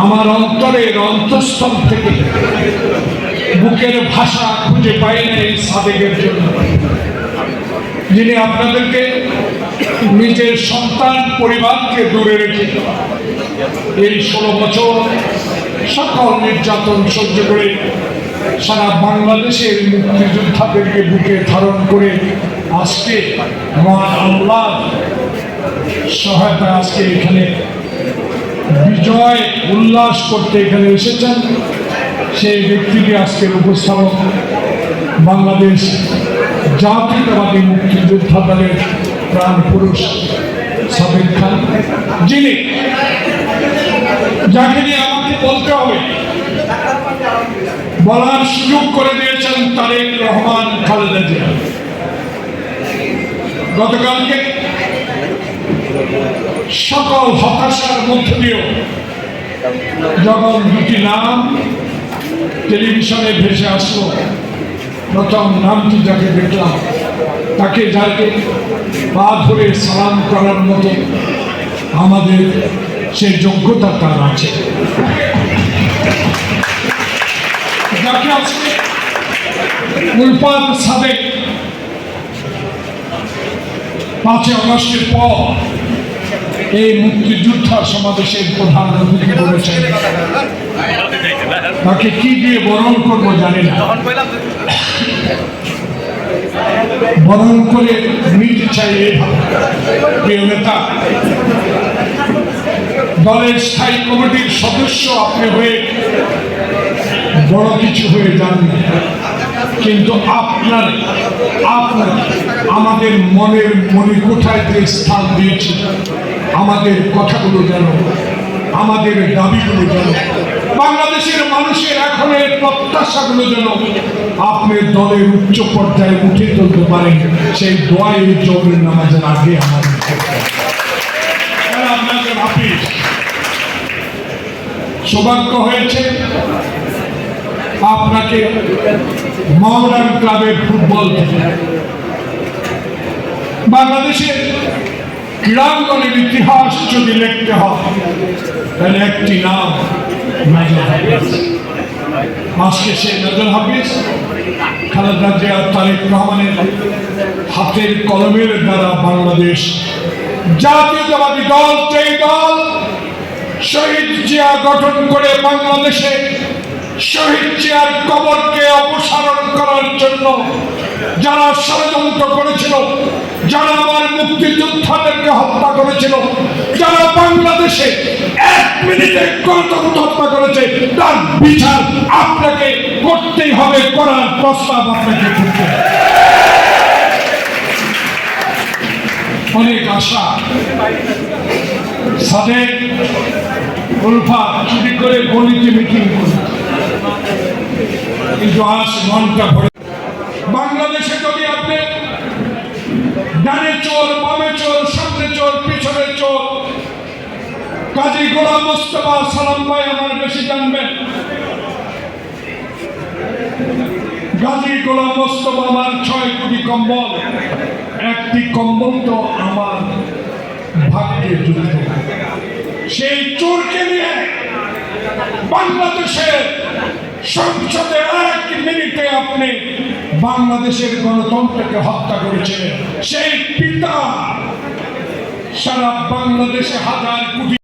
আমার অন্তরের অন্তঃস্থল থেকে বুকের ভাষা খুঁজে পাই না এই সাবেকের জন্য। যিনি আপনাদেরকে নিজের সন্তান পরিবারকে দূরে রেখে এই ষোলো বছর সকল নির্যাতন সহ্য করে সারা বাংলাদেশের মুক্তিযোদ্ধাদেরকে বুকে ধারণ করে আজকে মহান আল্লাহ সহায়তা আজকে এখানে বিজয় উল্লাস করতে এখানে এসেছেন। সেই ব্যক্তিটি আজকের উপস্থাপক বাংলাদেশ জাতীয়তাবাদী মুক্তিযোদ্ধা দলের প্রাণ পুরুষ সাবির খান। যিনি, যাকে নিয়ে আমাকে বলতে হবে, বলার সুযোগ করে দিয়েছেন তারেক রহমান খালেদা জিয়া। গতকালকে সকল হতাশার মধ্য দিয়েও যখন দুটি নাম টেলিভিশনে ভেসে আসলো। প্রথম নামটি যাকে দেখলাম, তাকে যাকে পা ধরে সালাম করার মতো আমাদের সে যোগ্যতা তার আছে। যাকে আজকে উল্পাদ সাবেক পাঁচই আগস্টের পর এই মুক্তিযোদ্ধা সমাবেশের প্রধান করেছেন তাকে কি দিয়ে বরণ করব জানি না। বরণ করে নিতে চাই প্রিয় নেতা, দলের স্থায়ী কমিটির সদস্য আপনি হয়ে বড় কিছু হয়ে যান কিন্তু আপনার আপনার আমাদের মনের মনে কোথায় স্থান দিয়েছে আমাদের কথাগুলো যেন, আমাদের দাবিগুলো যেন, বাংলাদেশের মানুষের এখনের প্রত্যাশাগুলো যেন আপনি দলের উচ্চ পর্যায়ে উঠে তুলতে পারেন সেই দোয়াই জোরের নামাজের আগে আমাদের সৌভাগ্য হয়েছে আপনাকে মহরান ক্লাবের ফুটবল বাংলাদেশের ক্রীড়াঙ্গনের ইতিহাস যদি লিখতে হয়, তাহলে একটি নাম মেজর হাফিজ আজকে সেই মেজর হাফিজ খালেদা জিয়া তারেক রহমানের হাতের কলমের দ্বারা বাংলাদেশ জাতীয়তাবাদী দল, যেই দল শহীদ জিয়া গঠন করে বাংলাদেশে শহীদ জিয়ার কবরকে অপসারণ করার জন্য যারা ষড়যন্ত্র করেছিল, যারা আমার মুক্তিযোদ্ধাদেরকে হত্যা করেছিল, যারা বাংলাদেশে এক মিনিটে গণতন্ত্র হত্যা করেছে, তার বিচার আপনাকে করতেই হবে, করার প্রস্তাব আপনাকে করতে অনেক আশা। সাদেক, উলফা, চুরি করে গণিতে মিটিং করে কিন্তু আজ মনটা ভরে বাংলাদেশে যদি আপনি ডানে চোর, বামে চোর, সামনে চোর, পিছনে চোর, কাজী গোলাম মোস্তফা সালাম ভাই আমার বেশি জানবেন। গাজী গোলাম মোস্তফা আমার ছয় কোটি কম্বল। একটি কম্বল তো আমার ভাগ্যে যুদ্ধ সেই চোরকে নিয়ে বাংলাদেশের সংসদে এক মিনিটে আপনি বাংলাদেশের গণতন্ত্রকে হত্যা করেছিলেন। সেই পিতা সারা বাংলাদেশে হাজার কোটি